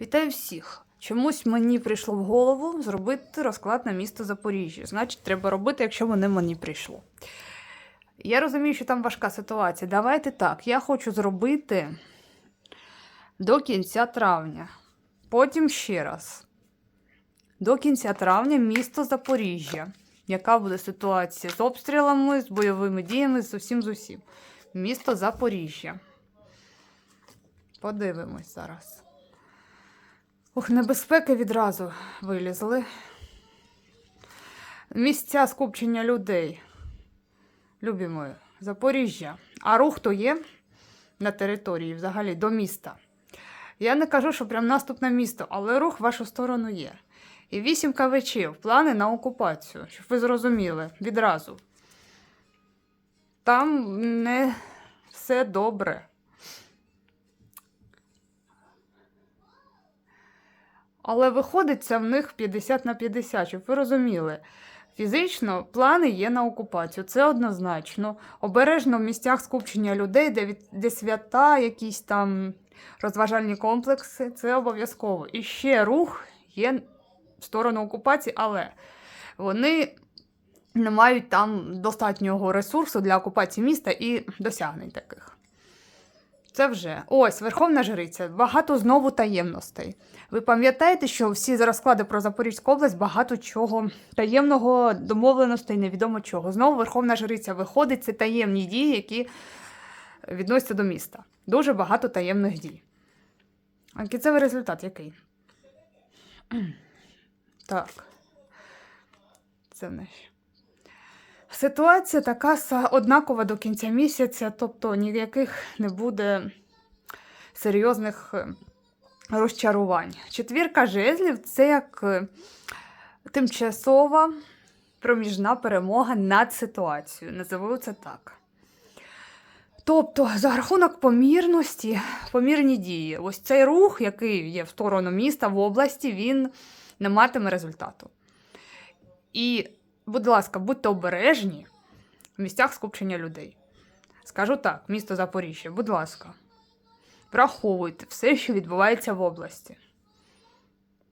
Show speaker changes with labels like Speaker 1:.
Speaker 1: Вітаю всіх! Чомусь мені прийшло в голову зробити розклад на місто Запоріжжя. Значить, треба робити, якщо воно мені прийшло. Я розумію, що там важка ситуація. Давайте так. Я хочу зробити до кінця травня. Потім ще раз. До кінця травня місто Запоріжжя. Яка буде ситуація з обстрілами, з бойовими діями, з усім з усім. Місто Запоріжжя. Подивимось зараз. Ух, небезпеки відразу вилізли. Місця скупчення людей. Любі мої, Запоріжжя. А рух то є на території взагалі до міста. Я не кажу, що прям наступ на місто, але рух в вашу сторону є. І вісім кавичів, плани на окупацію, щоб ви зрозуміли відразу. Там не все добре. Але виходить це в них 50 на 50, щоб ви розуміли. Фізично плани є на окупацію, це однозначно. Обережно в місцях скупчення людей, де, від, де свята, якісь там розважальні комплекси, це обов'язково. І ще рух є в сторону окупації, але вони не мають там достатнього ресурсу для окупації міста і досягнень таких. Це вже. Ось, Верховна Жриця, багато знову таємностей. Ви пам'ятаєте, що всі розклади про Запорізьку область багато чого таємного, домовленостей, невідомо чого. Знову Верховна Жриця виходить, це таємні дії, які відносяться до міста. Дуже багато таємних дій. А кінцевий результат який? Так. Це в нас. Ситуація така однакова до кінця місяця, тобто ніяких не буде серйозних е, розчарувань. Четвірка жезлів це як е, тимчасова проміжна перемога над ситуацією. Називаю це так. Тобто, за рахунок помірності, помірні дії, ось цей рух, який є в сторону міста в області, він не матиме результату. І, будь ласка, будьте обережні в місцях скупчення людей. Скажу так, місто Запоріжжя, будь ласка, враховуйте все, що відбувається в області.